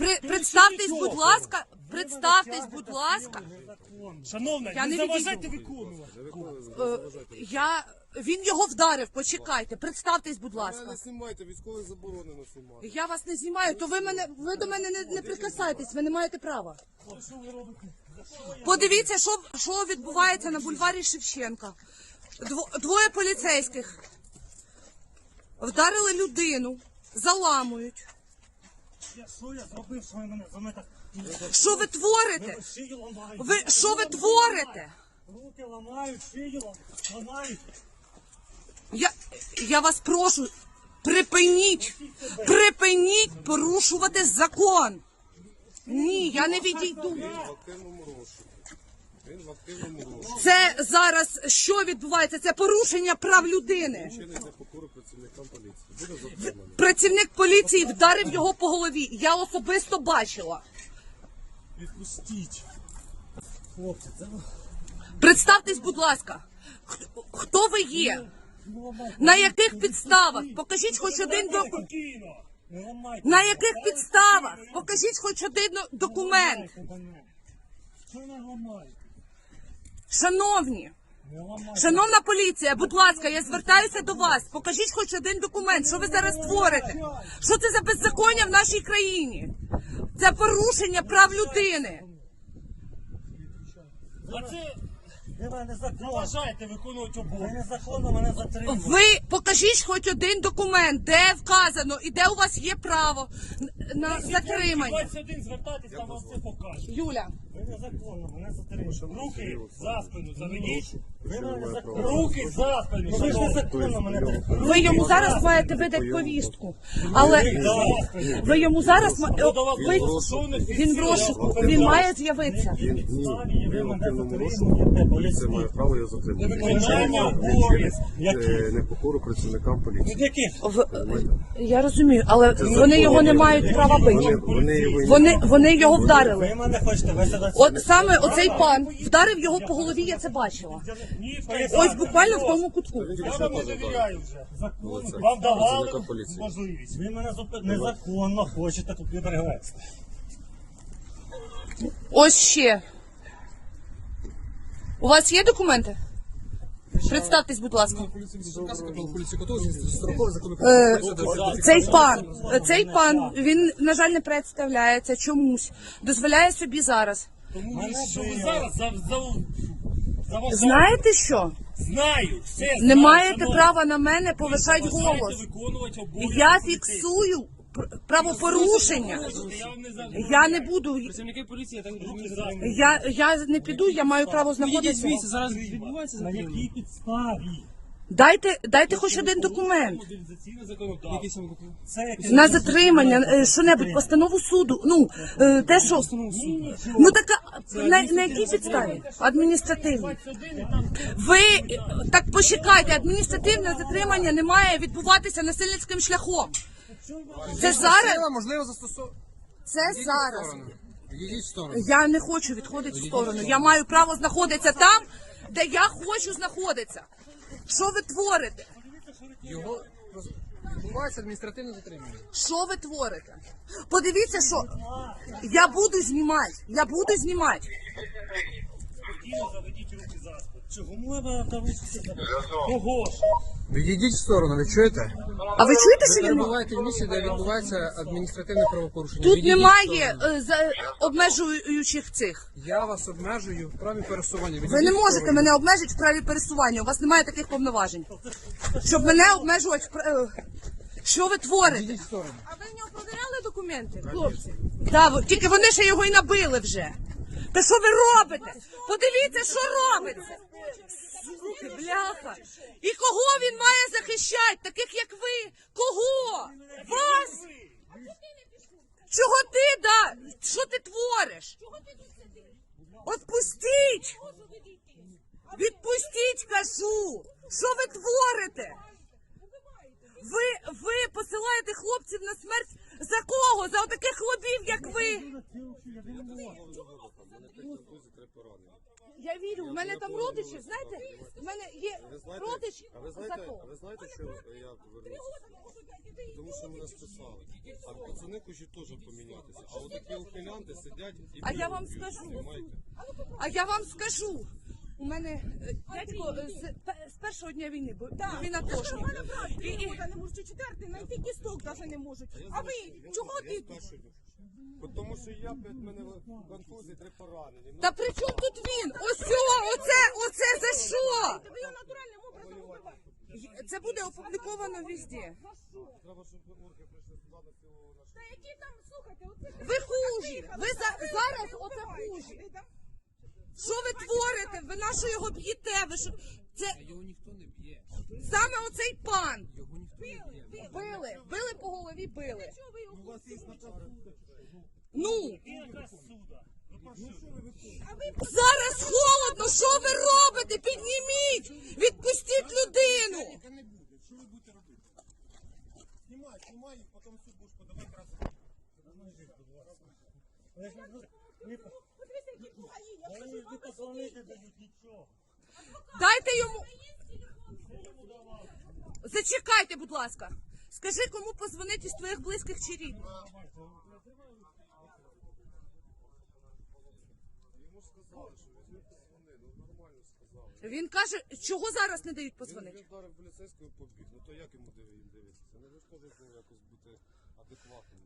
При, представтесь, будь ласка, представтесь, будь ласка. Шановна, Я не не заважайте виконувати. Е, я, він його вдарив, почекайте, представтесь, будь Ви ласка. не знімайте, військові заборонено знімати. Я вас не знімаю, то ви мене, ви до мене не, не прикасайтесь, ви не маєте права. Подивіться, що, що відбувається на бульварі Шевченка. Дво- двоє поліцейських вдарили людину, заламують. Що я зробив, що ви мене за мене так Що ви творите? шию ламають? Ви що ви творите? Руки ламають, шию ламають. Я, я вас прошу, припиніть, припиніть порушувати закон. Ні, я не відійду. Він в активному розшуку. Це зараз що відбувається? Це порушення прав людини. Чинить непокору працівникам поліції. Буде затриманий. Працівник поліції вдарив його по голові. Я особисто бачила. Відпустіть. Хлопці, це Представтесь, будь ласка, хто, хто ви є? На яких підставах? Покажіть хоч один документ. Спокійно. Не ламайте. На яких підставах? Покажіть хоч один документ. Що не ламаєте? Шановні, шановна поліція, будь ласка, я звертаюся до вас. Покажіть хоч один документ, що ви зараз творите. Що це за беззаконня в нашій країні? Це порушення прав людини. А це заважаєте виконувати обов'язки. Незаконно мене затримуєте. Ви покажіть хоч один документ, де вказано і де у вас є право на затримання. 21 звертайтесь, там вам все покажуть. Юля, Ви незаконно мене. Руки за спину заведіть. Ви мене незаконно. Руки за спину. Ви ж незаконно мене затримуєте. ви йому зараз маєте видати повістку, але ви йому зараз ма- до вас ви, він в розшуку, він має з'явитися. Він ні, Ви в активному розшуку. Поліція має право його затримати. Виконання обов'язків. Які? е, непокору працівникам поліції. Яких? В, я розумію, але вони його не мають права бити. вони, його- Вони, вони його Ви вдарили. мене хочете висадити? От саме оцей пан вдарив його по голові, я це бачила. Ні, Ось буквально в тому кутку. Я вам не довіряю вже. Ну, Вам давали можливість. Ви мене зупи- незаконно хочете тут відрегвести. Ось ще. У вас є документи? Представтесь, будь ласка. Е, Цей пан, цей пан, він, на жаль, не представляється чомусь. Дозволяє собі зараз. Тому що ви зараз за, за, за вас Знаєте що? знаю, все знаю. Не маєте шановні. права на мене повишати Ви голос. виконувати обов'язки Я поліцейських. фіксую пр- правопорушення. Я вам не завжди. Я не буду. Працівники поліції так Руки за Я, я не піду, я маю право знаходитися. звідси, зараз відбувається На затримання. якій підставі? Дайте, дайте хоч один документ. Мобілізаційне законодавство. Який саме документ? Це яке На затримання, е, що-небудь, постанову суду. Ну, е, те, що. Ну така, на, на якій підставі? Адміністративній. Ви е, так почекайте, адміністративне затримання не має відбуватися насильницьким шляхом. Це зараз. можливо застосовувати. Це зараз. Їдіть в сторону. Я не хочу відходити в сторону. Я маю право знаходитися там, де я хочу знаходитися. Що ви творите? Його відбувається адміністративне затримання. Що ви творите? Подивіться, що я буду знімати. Я буду знімати. Спокійно заведіть руки за спину. Чого можна тавитися? Кого ж? Відійдіть в сторону, ви чуєте? А ви чуєте, що Ви він? перебуваєте в місці, де відбувається адміністративне правопорушення. Тут Відійдіть в немає сторону. е, за- обмежуючих цих. Я вас обмежую в праві пересування. Ви Відійдіть не в можете сторону. мене обмежити в праві пересування. У вас немає таких повноважень. Щоб мене обмежувати в пра- е, Що ви творите? Відійдіть в сторону. А ви в нього провіряли документи, хлопці? Да, тільки вони ще його і набили вже. Та що ви робите? Подивіться, що робиться. Суки, бляха. І кого він має захищати, таких як ви? Кого? Вас? Чого ти, да? Що ти твориш? Отпустіть! Відпустіть, кажу! Що ви творите? Ви, ви посилаєте хлопців на смерть за кого? За отаких хлопів, як ви? я Я думаю, теж мав згода там, мене п'ять контузій, три поранення. Я в мене там родичі, знаєте, в мене є родич а ви знаєте, а ви знаєте, що я повернувся? Тому що мене списали. А пацани хочуть теж помінятися. А от такі ухилянти сидять і А я вам скажу. понімаєте? А я вам скажу. У мене е, дядько е, з, пе- з першого дня війни, бо він атошник. І, не можуть четвертий, знайти кісток навіть не можуть. А ви чого я ти? Бо Тому що я п'ять мене контузії, три поранені. та при чому тут він? Ось оце, оце за що? Ви його натуральним образом. Це буде опубліковано везде. Треба, щоб орки прийшли сюди на цього. Та які там, слухайте, оце... Ви хужі. Ви за, зараз оце хужі. Що ви творите? Ви на що його б'єте? Ви що? Це Його ніхто не б'є. саме оцей пан. Його ніхто не б'є. Били, голові, били. Чого ви його Ну, яка суда. Ви про що? А ви зараз холодно, що ви робите? Підніміть! Відпустіть людину! не буде. Що ви будете робити? Знімай, знімай їх, потім суд будеш подавати раз. подивіться, які Вони не позвонити дають нічого. Дайте йому. Зачекайте, будь ласка. Скажи, кому позвонити з твоїх близьких чи рідних. Йому сказали, що візьми позвони, ну нормально сказали. Він каже, чого зараз не дають позвонити. він вдарив поліцейського побіг. Ну то як йому диви- дивитися? Не виходить з ним якось бути адекватним.